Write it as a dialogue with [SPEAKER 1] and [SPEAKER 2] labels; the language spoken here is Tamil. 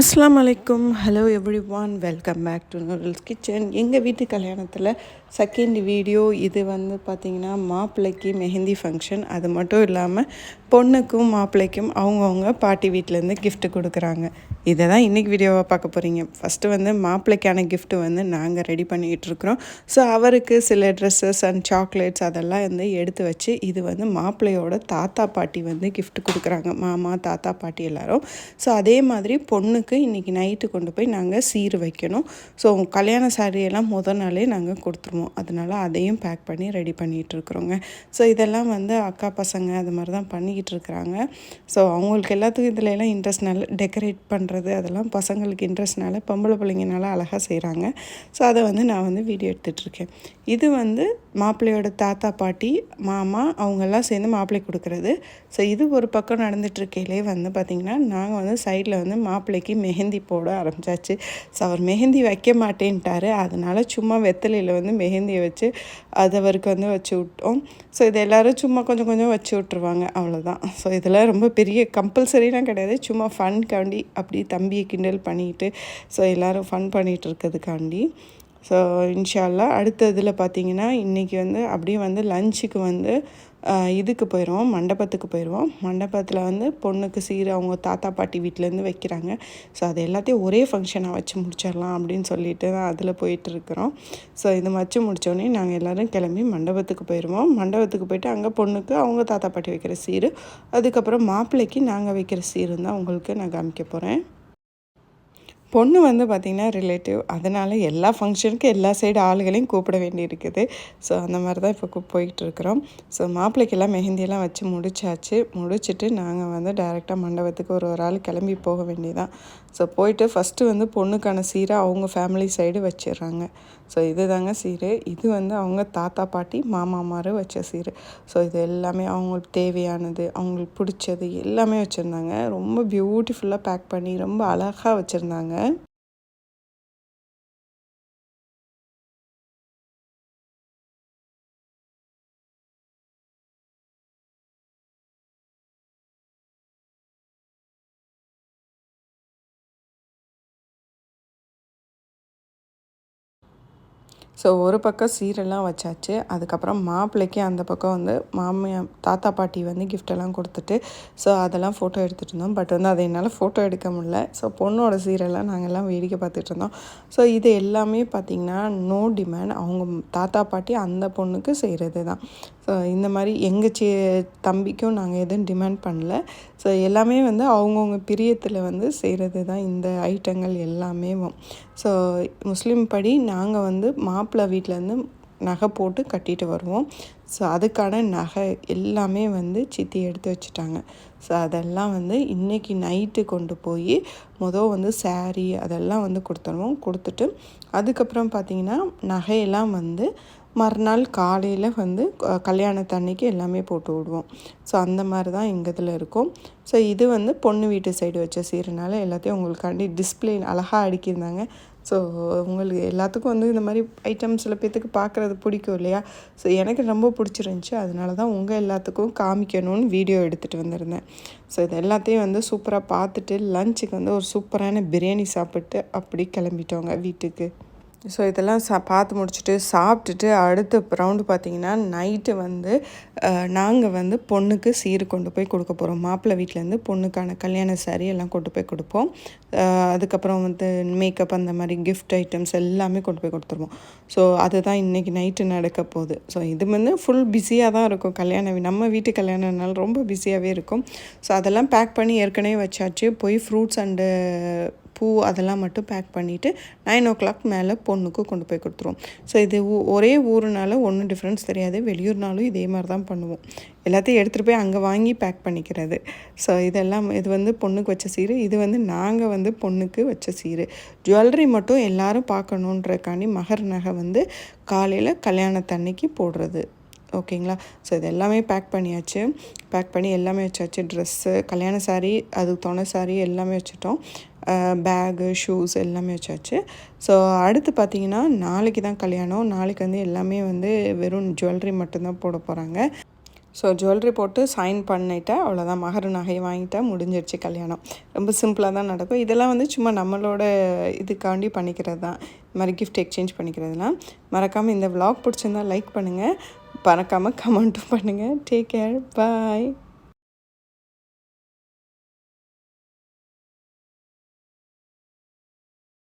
[SPEAKER 1] அஸ்லாம் வலைக்கும் hello everyone welcome back to noodles kitchen எங்கள் வீட்டு கல்யாணத்தில் செகண்ட் வீடியோ இது வந்து பார்த்திங்கன்னா மாப்பிள்ளைக்கு மெஹந்தி ஃபங்க்ஷன் அது மட்டும் இல்லாமல் பொண்ணுக்கும் மாப்பிள்ளைக்கும் அவங்கவுங்க பாட்டி வீட்டிலேருந்து கிஃப்ட்டு கொடுக்குறாங்க. இதை தான் இன்றைக்கி வீடியோவாக பார்க்க போகிறீங்க ஃபஸ்ட்டு வந்து மாப்பிள்ளைக்கான கிஃப்ட்டு வந்து நாங்கள் ரெடி பண்ணிகிட்ருக்குறோம் ஸோ அவருக்கு சில ட்ரெஸ்ஸஸ் அண்ட் சாக்லேட்ஸ் அதெல்லாம் வந்து எடுத்து வச்சு இது வந்து மாப்பிள்ளையோட தாத்தா பாட்டி வந்து கிஃப்ட் கொடுக்குறாங்க. மாமா தாத்தா பாட்டி எல்லோரும். ஸோ அதே மாதிரி பொண்ணுக்கு இன்றைக்கி நைட்டு கொண்டு போய் நாங்கள் சீர் வைக்கணும். ஸோ கல்யாண சாரியெல்லாம் முதல் நாளே நாங்கள் கொடுத்துருவோம். அதனால அதையும் பேக் பண்ணி ரெடி பண்ணிகிட்ருக்குறோங்க ஸோ இதெல்லாம் வந்து அக்கா பசங்க அது மாதிரி தான் பண்ணிக்கிட்டு இருக்கிறாங்க. ஸோ அவங்களுக்கு எல்லாத்துக்கும் இதில் எல்லாம் இன்ட்ரெஸ்ட்னால டெக்கரேட் பண்ணுற பண்ணுறது அதெல்லாம் பசங்களுக்கு இன்ட்ரெஸ்ட்னால பொம்பளை பிள்ளைங்கனால அழகாக செய்கிறாங்க ஸோ அதை வந்து நான் வந்து வீடியோ எடுத்துகிட்ருக்கேன் இது வந்து மாப்பிள்ளையோட தாத்தா பாட்டி மாமா அவங்கெல்லாம் சேர்ந்து மாப்பிள்ளை கொடுக்குறது. ஸோ இது ஒரு பக்கம் நடந்துகிட்ருக்கையிலே வந்து பார்த்திங்கன்னா நாங்கள் வந்து சைடில் வந்து மாப்பிள்ளைக்கு மெஹந்தி போட ஆரம்பிச்சாச்சு. ஸோ அவர் மெஹந்தி வைக்க மாட்டேன்ட்டாரு. அதனால சும்மா வெத்தலையில் வந்து மெஹந்தியை வச்சு அது அவருக்கு வந்து வச்சு விட்டோம். ஸோ இது எல்லோரும் சும்மா கொஞ்சம் கொஞ்சம் வச்சு விட்ருவாங்க அவ்வளோதான் ஸோ இதெல்லாம் ரொம்ப பெரிய கம்பல்சரிலாம் கிடையாது. சும்மா ஃபன்காண்டி அப்படி தம்பியை கிண்டல் பண்ணிக்கிட்டு ஸோ எல்லோரும் ஃபன் பண்ணிகிட்டு இருக்கிறதுக்காண்டி ஸோ இன்ஷால்லா அடுத்த இதில் பார்த்தீங்கன்னா இன்றைக்கி வந்து அப்படியே வந்து லஞ்சுக்கு வந்து இதுக்கு போயிடுவோம் மண்டபத்துக்கு போயிடுவோம். மண்டபத்தில் வந்து பொண்ணுக்கு சீர் அவங்க தாத்தா பாட்டி வீட்டிலேருந்து வைக்கிறாங்க. ஸோ அது எல்லாத்தையும் ஒரே ஃபங்க்ஷனாக வச்சு முடிச்சிடலாம் அப்படின்னு சொல்லிட்டு தான் அதில் போயிட்டுருக்குறோம். ஸோ இதை வச்சு முடித்தோடனே நாங்கள் எல்லோரும் கிளம்பி மண்டபத்துக்கு போயிடுவோம் மண்டபத்துக்கு போயிட்டு அங்கே பொண்ணுக்கு அவங்க தாத்தா பாட்டி வைக்கிற சீர் அதுக்கப்புறம் மாப்பிள்ளைக்கு நாங்கள் வைக்கிற சீருந்தான் தான் உங்களுக்கு நான் காமிக்க போகிறேன் பொண்ணு வந்து பார்த்திங்கன்னா ரிலேட்டிவ் அதனால் எல்லா ஃபங்க்ஷனுக்கும் எல்லா சைடு ஆளுகளையும் கூப்பிட வேண்டியிருக்குது. ஸோ அந்த மாதிரி தான் இப்போ போயிட்டு இருக்கிறோம் ஸோ மாப்பிள்ளைக்கெல்லாம் மெஹந்தியெல்லாம் வச்சு முடிச்சாச்சு. முடிச்சுட்டு நாங்கள் வந்து டைரெக்டாக மண்டபத்துக்கு ஒரு ஒரு ஆள் கிளம்பி போக வேண்டியதான் ஸோ போயிட்டு ஃபஸ்ட்டு வந்து பொண்ணுக்கான சீரை அவங்க ஃபேமிலி சைடு வச்சிடுறாங்க. ஸோ இது தாங்க சீரு. இது வந்து அவங்க தாத்தா பாட்டி மாமாமாரு வச்ச சீரு. ஸோ இது எல்லாமே அவங்களுக்கு தேவையானது அவங்களுக்கு பிடிச்சது எல்லாமே வச்சுருந்தாங்க. ரொம்ப பியூட்டிஃபுல்லாக பேக் பண்ணி ரொம்ப அழகாக வச்சுருந்தாங்க. ஸோ ஒரு பக்கம் சீரெல்லாம் வச்சாச்சு. அதுக்கப்புறம் மாப்பிள்ளைக்கு அந்த பக்கம் வந்து மாமியா தாத்தா பாட்டி வந்து கிஃப்டெல்லாம் கொடுத்துட்டு ஸோ அதெல்லாம் ஃபோட்டோ எடுத்துகிட்டு இருந்தோம். பட் வந்து அதை என்னால் ஃபோட்டோ எடுக்க முடியல. ஸோ பொண்ணோட சீரெல்லாம் நாங்கள்லாம் வேடிக்கை பார்த்துட்டு இருந்தோம். ஸோ இது எல்லாமே பார்த்திங்கன்னா நோ டிமாண்ட் அவங்க தாத்தா பாட்டி அந்த பொண்ணுக்கு செய்கிறது தான் ஸோ இந்த மாதிரி எங்கள் சே தம்பிக்கும் நாங்கள் எதுவும் டிமாண்ட் பண்ணல. ஸோ எல்லாமே வந்து அவங்கவுங்க பிரியத்தில் வந்து செய்கிறது தான் இந்த ஐட்டங்கள் எல்லாமே ஸோ முஸ்லீம் படி நாங்கள் வந்து மாப்பிள்ளை வீட்டிலேருந்து நகை போட்டு கட்டிட்டு வருவோம். ஸோ அதுக்கான நகை எல்லாமே வந்து சித்தி எடுத்து வச்சுட்டாங்க. ஸோ அதெல்லாம் வந்து இன்றைக்கி நைட்டு கொண்டு போய் மொதல் வந்து சேரீ அதெல்லாம் வந்து கொடுத்துருவோம். கொடுத்துட்டு அதுக்கப்புறம் பார்த்திங்கன்னா நகையெல்லாம் வந்து மறுநாள் காலையில் வந்து கல்யாணத்தன்னைக்கு எல்லாமே போட்டு விடுவோம். ஸோ அந்த மாதிரி தான் எங்கள் இதில் இருக்கும். ஸோ இது வந்து பொண்ணு வீட்டு சைடு வச்ச சீரனால எல்லாத்தையும் உங்களுக்காண்டி டிஸ்பிளே அழகாக அடுக்கியிருந்தாங்க. ஸோ உங்களுக்கு எல்லாத்துக்கும் வந்து இந்த மாதிரி ஐட்டம் சில பேர்த்துக்கு பார்க்குறது பிடிக்கும் இல்லையா? ஸோ எனக்கு ரொம்ப பிடிச்சிருந்துச்சி. அதனால தான் உங்கள் எல்லாத்துக்கும் காமிக்கணும்னு வீடியோ எடுத்துகிட்டு வந்திருந்தேன். ஸோ இது எல்லாத்தையும் வந்து சூப்பராக பார்த்துட்டு லஞ்சுக்கு வந்து ஒரு சூப்பரான பிரியாணி சாப்பிட்டு அப்படி கிளம்பிட்டோங்க வீட்டுக்கு. ஸோ இதெல்லாம் சா பார்த்து முடிச்சுட்டு சாப்பிட்டுட்டு அடுத்த ரவுண்டு பார்த்தீங்கன்னா நைட்டு வந்து நாங்கள் வந்து பொண்ணுக்கு சீர் கொண்டு போய் கொடுக்க போகிறோம் மாப்பிள்ளை வீட்டிலேருந்து பொண்ணுக்கான கல்யாண சாரி எல்லாம் கொண்டு போய் கொடுப்போம். அதுக்கப்புறம் வந்து மேக்கப் அந்த மாதிரி கிஃப்ட் ஐட்டம்ஸ் எல்லாமே கொண்டு போய் கொடுத்துருவோம். ஸோ அதுதான் இன்றைக்கி நைட்டு நடக்க போகுது. ஸோ இது வந்து ஃபுல் பிஸியாக தான் இருக்கும். கல்யாண நம்ம வீட்டு கல்யாணம்னால ரொம்ப பிஸியாகவே இருக்கும். ஸோ அதெல்லாம் பேக் பண்ணி ஏற்கனவே வச்சாச்சு. போய் ஃப்ரூட்ஸ் அண்டு பூ அதெல்லாம் மட்டும் பேக் பண்ணிவிட்டு நைன் ஓ கிளாக் மேலே பொண்ணுக்கு கொண்டு போய் கொடுத்துருவோம். ஸோ இது ஊ- ஒரே ஊருனால ஒன்றும் டிஃப்ரென்ஸ் தெரியாது. வெளியூர்னாலும் இதே மாதிரி தான் பண்ணுவோம். எல்லாத்தையும் எடுத்துகிட்டு போய் அங்கே வாங்கி பேக் பண்ணிக்கிறது. ஸோ இதெல்லாம் இது வந்து பொண்ணுக்கு வச்ச சீரு இது வந்து நாங்கள் வந்து பொண்ணுக்கு வச்ச சீர். ஜுவல்லரி மட்டும் எல்லாரும் பார்க்கணுன்றக்காண்டி மகர் நகை வந்து காலையில் கல்யாணத்தன்னைக்கு போடுறது. ஓகேங்களா? ஸோ இது எல்லாமே பேக் பண்ணியாச்சு. பேக் பண்ணி எல்லாமே வச்சாச்சு. ட்ரெஸ்ஸு கல்யாண சாரீ அதுக்கு துணை சாரீ எல்லாமே வச்சுட்டோம். பேகு ஷூஸ் எல்லாமே வச்சாச்சு. ஸோ அடுத்து பார்த்தீங்கன்னா நாளைக்கு தான் கல்யாணம். நாளைக்கு வந்து எல்லாமே வந்து வெறும் ஜுவல்லரி மட்டும்தான் போட போகிறாங்க ஸோ ஜுவல்லரி போட்டு சைன் பண்ணிட்டேன். அவ்வளோதான் மகர நகையை வாங்கிட்டேன். முடிஞ்சிருச்சு கல்யாணம். ரொம்ப சிம்பிளாக தான் நடக்கும். இதெல்லாம் வந்து சும்மா நம்மளோட இதுக்காண்டி பண்ணிக்கிறது தான். இந்த மாதிரி கிஃப்ட் எக்ஸ்சேஞ்ச் பண்ணிக்கிறதுலாம். மறக்காமல் இந்த vlog பிடிச்சிருந்தா லைக் பண்ணுங்கள் மறக்காமல் கமெண்ட்டும் பண்ணுங்கள் டேக் கேர் பாய்